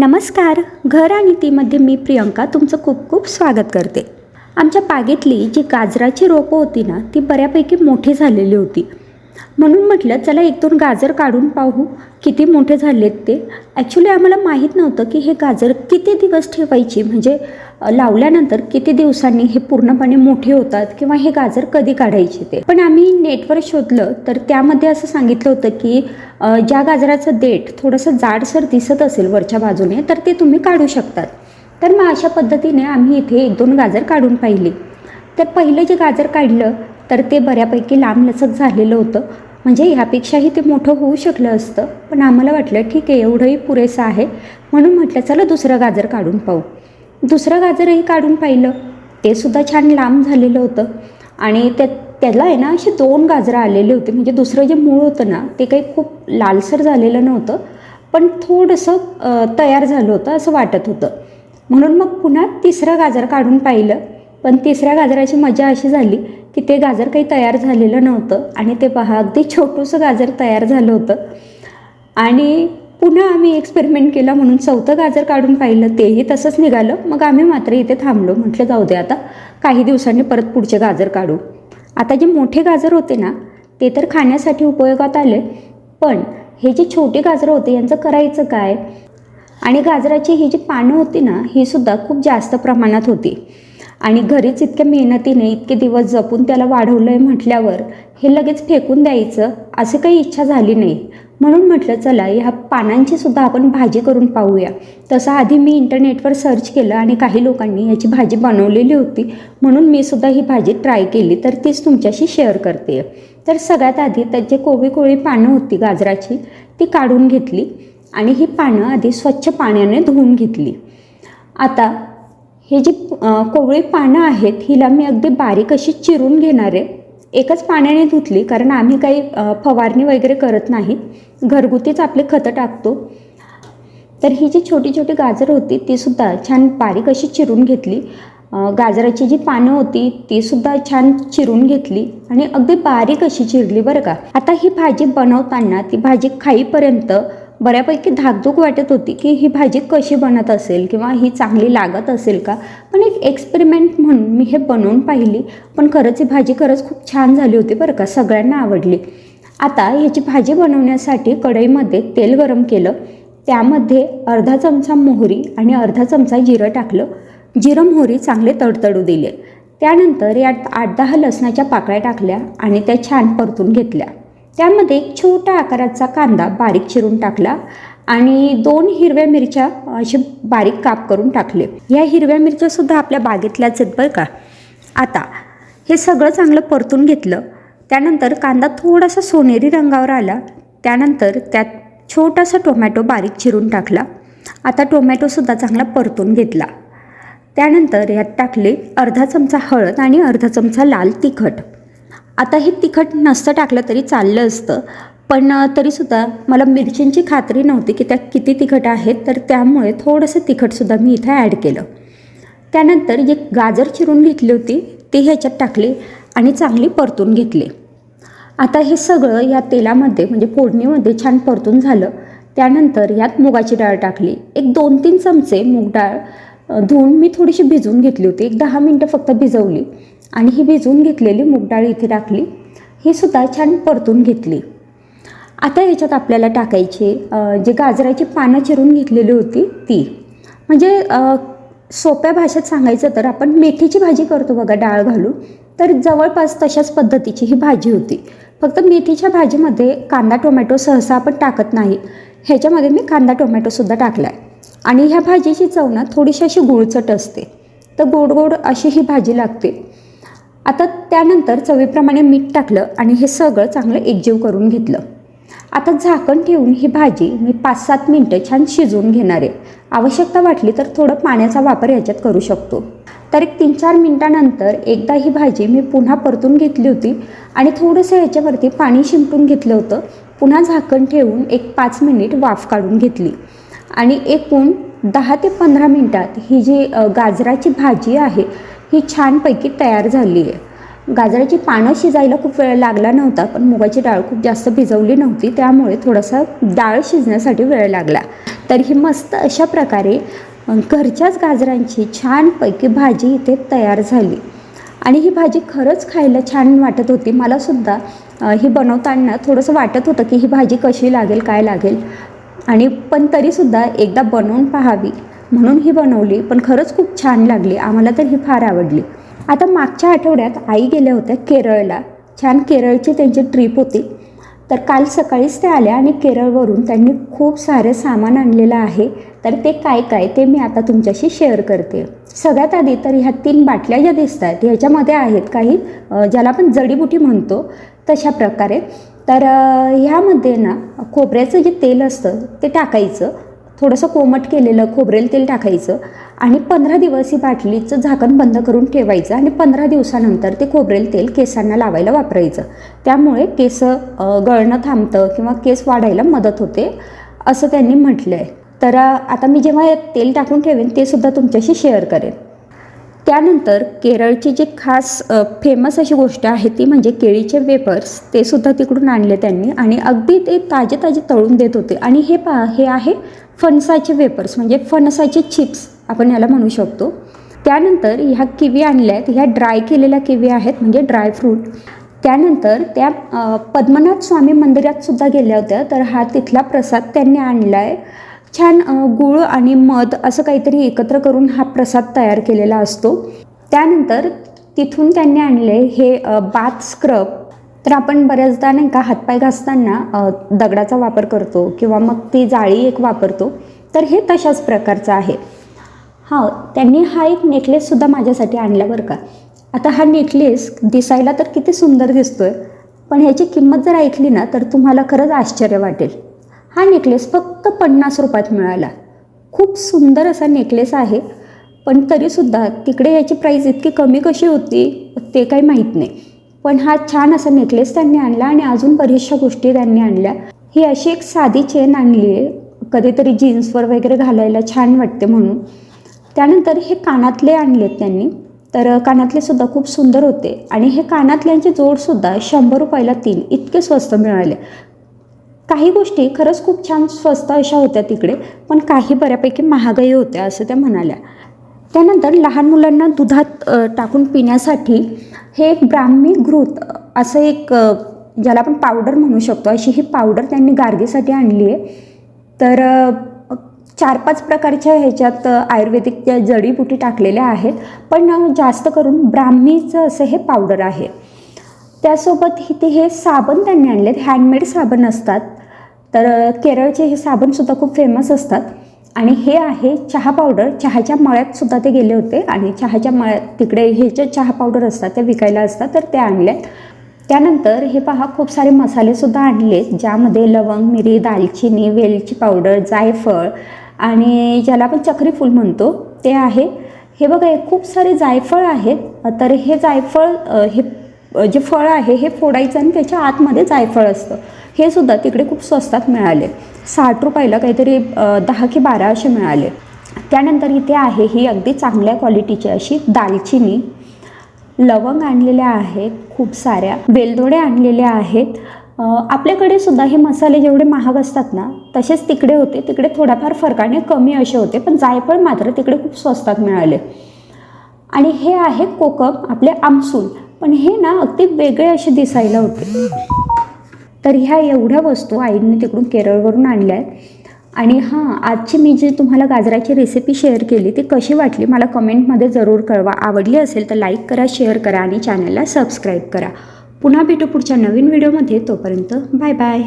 नमस्कार घर आणि तीमध्ये मी प्रियंका तुमचं खूप खूप स्वागत करते. आमच्या बागेतली जी गाजराची रोपं होती ना ती बऱ्यापैकी मोठी झालेली होती. म्हणून म्हटलं चला एक दोन गाजर काढून पाहू किती मोठे झालेत ते. ॲक्च्युली आम्हाला माहीत नव्हतं की हे गाजर किती दिवस ठेवायची. म्हणजे लावल्यानंतर किती दिवसांनी हे पूर्णपणे मोठे होतात किंवा हे गाजर कधी काढायचे ते. पण आम्ही नेटवर शोधलं तर त्यामध्ये असं सांगितलं होतं की ज्या गाजराचं देठ थोडंसं जाडसर दिसत असेल वरच्या बाजूने तर ते तुम्ही काढू शकतात. तर मग अशा पद्धतीने आम्ही इथे एक दोन गाजर काढून पाहिली. तर पहिलं जे गाजर काढलं तर ते बऱ्यापैकी लांबलचक झालेलं होतं. म्हणजे ह्यापेक्षाही ते मोठं होऊ शकलं असतं. पण आम्हाला वाटलं ठीक आहे एवढंही पुरेसं आहे. म्हणून म्हटलं चला दुसरं गाजर काढून पाहू. दुसरं गाजरही काढून पाहिलं. ते सुद्धा छान लांब झालेलं होतं. आणि त्या त्याला आहे ना असे दोन गाजरं आलेले होते. म्हणजे दुसरं जे मूळ होतं ना ते काही खूप लालसर झालेलं नव्हतं. पण थोडंसं तयार झालं होतं असं वाटत होतं. म्हणून मग पुन्हा तिसरं गाजर काढून पाहिलं. पण तिसऱ्या गाजराची मजा अशी झाली की ते गाजर काही तयार झालेलं नव्हतं आणि ते पहा अगदी छोटूसं गाजर तयार झालं होतं. आणि पुन्हा आम्ही एक्सपेरिमेंट केला म्हणून चौथं गाजर काढून पाहिलं तेही तसंच निघालं. मग आम्ही मात्र इथे थांबलो म्हटलं जाऊ दे आता काही दिवसांनी परत पुढचे गाजर काढू. आता जे मोठे गाजर होते ना ते तर खाण्यासाठी उपयोगात आले पण हे जे छोटे गाजर होते यांचं करायचं काय? आणि गाजराची ही जी पानं होती ना ही सुद्धा खूप जास्त प्रमाणात होती. आणि घरीच इतक्या मेहनतीने इतके दिवस जपून त्याला वाढवलं आहे म्हटल्यावर हे लगेच फेकून द्यायचं असं काही इच्छा झाली नाही. म्हणून म्हटलं चला ह्या पानांची सुद्धा आपण भाजी करून पाहूया. तसं आधी मी इंटरनेटवर सर्च केलं आणि काही लोकांनी याची भाजी बनवलेली होती. म्हणून मी सुद्धा ही भाजी ट्राय केली तर तीच तुमच्याशी शेअर करते. तर सगळ्यात आधी त्यात जे कोवळी कोवळी पानं होती गाजराची ती काढून घेतली आणि ही पानं आधी स्वच्छ पाण्याने धुवून घेतली. आता हे जी कोवळी पानं आहेत हिला मी अगदी बारीक अशी चिरून घेणार आहे. एकच पाण्याने धुतली कारण आम्ही काही फवारणी वगैरे करत नाही. घरगुतीच आपले खतं टाकतो. तर ही जी छोटी छोटी गाजर होती तीसुद्धा छान बारीक अशी चिरून घेतली. गाजराची जी पानं होती तीसुद्धा छान चिरून घेतली आणि अगदी बारीक अशी चिरली बरं का. आता ही भाजी बनवताना ती भाजी खाईपर्यंत बऱ्यापैकी धाकधूक वाटत होती की ही भाजी कशी बनत असेल किंवा ही चांगली लागत असेल का? पण एक एक्सपेरिमेंट म्हणून मी हे बनवून पाहिली. पण खरंच ही भाजी खरंच खूप छान झाली होती बरं का सगळ्यांना आवडली. आता ह्याची भाजी बनवण्यासाठी कढईमध्ये तेल गरम केलं. त्यामध्ये अर्धा चमचा मोहरी आणि अर्धा चमचा जिरं टाकलं. जिरं मोहरी चांगले तडतडू दिले. त्यानंतर यात आठ दहा लसणाच्या पाकळ्या टाकल्या आणि त्या छान परतून घेतल्या. त्यामध्ये एक छोटा आकाराचा कांदा बारीक चिरून टाकला आणि दोन हिरव्या मिरच्या असे बारीक काप करून टाकले. या हिरव्या मिरच्यासुद्धा आपल्या बागेतल्याच आहेत बरं का. आता हे सगळं चांगलं परतून घेतलं. त्यानंतर कांदा थोडासा सोनेरी रंगावर आला. त्यानंतर त्यात छोटासा टोमॅटो बारीक चिरून टाकला. आता टोमॅटोसुद्धा चांगला परतून घेतला. त्यानंतर यात टाकले अर्धा चमचा हळद आणि अर्धा चमचा लाल तिखट. आता हे तिखट नसतं टाकलं तरी चाललं असतं. पण तरीसुद्धा मला मिरचींची खात्री नव्हती की त्या किती तिखट आहेत तर त्यामुळे थोडंसं तिखटसुद्धा मी इथं ॲड केलं. त्यानंतर जे गाजर चिरून घेतली होती ती ह्याच्यात टाकले आणि चांगली परतून घेतली. आता हे सगळं या तेलामध्ये म्हणजे फोडणीमध्ये छान परतून झालं. त्यानंतर यात मुगाची डाळ टाकली. एक दोन तीन चमचे मूग डाळ धुवून मी थोडीशी भिजवून घेतली होती. एक दहा मिनटं फक्त भिजवली. आणि ही भिजवून घेतलेली मूगडाळ इथे टाकली. ही सुद्धा छान परतून घेतली. आता याच्यात आपल्याला टाकायची जे गाजराची पानं चिरून घेतलेली होती ती. म्हणजे सोप्या भाषेत सांगायचं तर आपण मेथीची भाजी करतो बघा डाळ घालून. तर जवळपास तशाच पद्धतीची ही भाजी होती. फक्त मेथीच्या भाजीमध्ये कांदा टोमॅटो सहसा आपण टाकत नाही. ह्याच्यामध्ये मी कांदा टोमॅटोसुद्धा टाकला आहे आणि ह्या भाजीची चव ना थोडीशी अशी गुळचट असते. तर गोड गोड अशी ही भाजी लागते. आता त्यानंतर चवीप्रमाणे मीठ टाकलं आणि हे सगळं चांगलं एकजीव करून घेतलं. आता झाकण ठेवून ही भाजी मी पाच सात मिनटं छान शिजवून घेणार आहे. आवश्यकता वाटली तर थोडं पाण्याचा वापर ह्याच्यात करू शकतो. तर एक तीन चार मिनटानंतर एकदा ही भाजी मी पुन्हा परतून घेतली होती आणि थोडंसं ह्याच्यावरती पाणी शिंपडून घेतलं होतं. पुन्हा झाकण ठेवून एक पाच मिनिट वाफ काढून घेतली. आणि एकूण दहा ते पंधरा मिनटात ही जी गाजराची भाजी आहे ही छानपैकी तयार झाली आहे. गाजराची पानं शिजायला खूप वेळ लागला नव्हता पण मुगाची डाळ खूप जास्त भिजवली नव्हती त्यामुळे थोडासा डाळ शिजण्यासाठी वेळ लागला. तर ही मस्त अशा प्रकारे घरच्याच गाजरांची छानपैकी भाजी इथे तयार झाली. आणि ही भाजी खरंच खायला छान वाटत होती. मलासुद्धा ही बनवताना थोडंसं वाटत होतं की ही भाजी कशी लागेल काय लागेल. आणि पण तरीसुद्धा एकदा बनवून पाहावी. म्हणून ही बनवली पण खरंच खूप छान लागली. आम्हाला तर ही फार आवडली. आता मागच्या आठवड्यात आई गेल्या होत्या केरळला. छान केरळची त्यांची ट्रिप होती. तर काल सकाळीच ते आल्या आणि केरळवरून त्यांनी खूप सारे सामान आणलेलं आहे. तर ते काय काय ते मी आता तुमच्याशी शेअर करते. सगळ्यात आधी तर ह्या तीन बाटल्या ज्या दिसत आहेत ह्याच्यामध्ये आहेत काही ज्याला आपण जडीबुटी म्हणतो तशा प्रकारे. तर ह्यामध्ये ना खोबऱ्याचं जे तेल असतं ते टाकायचं. थोडंसं कोमट केलेलं खोबरेल तेल टाकायचं आणि पंधरा दिवस ही बाटलीचं झाकण बंद करून ठेवायचं आणि पंधरा दिवसानंतर ते खोबरेल तेल केसांना लावायला वापरायचं. त्यामुळे केस गळणं थांबतं किंवा केस वाढायला मदत होते असं त्यांनी म्हटलं आहे तर आता मी जेव्हा तेल टाकून ठेवेन ते सुद्धा तुमच्याशी शेअर करेन. त्यानंतर केरळची जी खास फेमस अशी गोष्ट आहे ती म्हणजे केळीचे वेपर्स ते सुद्धा तिकडून आणले त्यांनी आणि अगदी ते ताजे ताजे तळून देत होते. आणि हे पा हे आहे फणसाचे वेपर्स म्हणजे फणसाचे चिप्स आपण याला म्हणू शकतो. त्यानंतर ह्या किवी आणल्या आहेत ह्या ड्राय केलेल्या किवी आहेत म्हणजे ड्रायफ्रूट त्यानंतर त्या पद्मनाथ स्वामी मंदिरात सुद्धा गेल्या होत्या तर हा तिथला प्रसाद त्यांनी आणला आहे छान गुळ गूळ आणि मध असं काहीतरी एकत्र करून हा प्रसाद तयार केलेला असतो. त्यानंतर तिथून त्यांनी आणले हे बाथ स्क्रब. तर आपण बऱ्याचदा नाही का हातपाय घासताना दगडाचा वापर करतो किंवा मग ती जाळी एक वापरतो. तर हे तशाच प्रकारचं आहे. हां त्यांनी हा एक नेकलेससुद्धा माझ्यासाठी आणला बरं का. आता हा नेकलेस दिसायला तर किती सुंदर दिसतो आहे पण ह्याची किंमत जर ऐकली ना तर तुम्हाला खरंच आश्चर्य वाटेल. हा नेकलेस फक्त पन्नास रुपयात मिळाला. खूप सुंदर असा नेकलेस आहे पण तरीसुद्धा तिकडे याची प्राईस इतकी कमी कशी होती ते काही माहीत नाही. पण हा छान असा नेकलेस त्यांनी आणला आणि अजून बऱ्याचशा गोष्टी त्यांनी आणल्या. ही अशी एक साधी चेन आणली आहे. कधीतरी जीन्सवर वगैरे घालायला छान वाटते म्हणून. त्यानंतर हे कानातले आणलेत त्यांनी. तर कानातले सुद्धा खूप सुंदर होते. आणि हे कानातल्यांचे जोडसुद्धा शंभर रुपयाला तीन इतके स्वस्त मिळाले. काही गोष्टी खरंच खूप छान स्वस्त अशा होत्या तिकडे पण काही बऱ्यापैकी महागाई होत्या असं त्या म्हणाल्या. त्यानंतर लहान मुलांना दुधात टाकून पिण्यासाठी हे एक ब्राह्मी घृत असं एक ज्याला आपण पावडर म्हणू शकतो. अशी ही पावडर त्यांनी गार्गीसाठी आणली आहे. तर चार पाच प्रकारच्या ह्याच्यात आयुर्वेदिक त्या जडीबुटी टाकलेल्या आहेत. पण जास्त करून ब्राह्मीचं असं हे पावडर आहे. त्यासोबत इथे हे साबण त्यांनी आणलेत. हँडमेड साबण असतात. तर केरळचे हे साबणसुद्धा खूप फेमस असतात. आणि हे आहे चहा पावडर चहाच्या मळ्यात सुद्धा ते गेले होते. आणि चहाच्या मळ्यात तिकडे हे जे चहा पावडर असतात ते विकायला असतात तर ते आणलेत त्यानंतर हे पहा खूप सारे मसालेसुद्धा आणलेत ज्यामध्ये लवंग मिरी दालचिनी वेलची पावडर जायफळ आणि ज्याला आपण चक्री फूल म्हणतो ते आहे. हे बघा हे खूप सारे जायफळ आहेत. तर हे जायफळ हे जे फळ आहे हे फोडायचं आणि त्याच्या आतमध्ये जायफळ असतं. हे सुद्धा तिकडे खूप स्वस्तात मिळाले. साठ रुपयाला काहीतरी दहा की बारा असे मिळाले. त्यानंतर इथे आहे ही अगदी चांगल्या क्वालिटीची अशी दालचिनी. लवंग आणलेल्या आहेत खूप साऱ्या. वेलदोडे आणलेल्या आहेत. आपल्याकडे सुद्धा हे मसाले जेवढे महाग असतात ना तसेच तिकडे होते. तिकडे थोड्याफार फरकाने कमी असे होते पण जायफळ मात्र तिकडे खूप स्वस्तात मिळाले. आणि हे आहे कोकम आपले आमसूल. पण हे ना अगदी वेगळे असे दिसायला होते. तर ह्या एवढ्या वस्तू आईने तिकडून केरळवरून आणल्या आहेत आणि हां आजची मी जी तुम्हाला गाजराची रेसिपी शेअर केली ती कशी वाटली मला कमेंटमध्ये जरूर कळवा. आवडली असेल तर लाईक करा शेअर करा आणि चॅनलला सबस्क्राईब करा. पुन्हा भेटू पुढच्या नवीन व्हिडिओमध्ये तोपर्यंत बाय बाय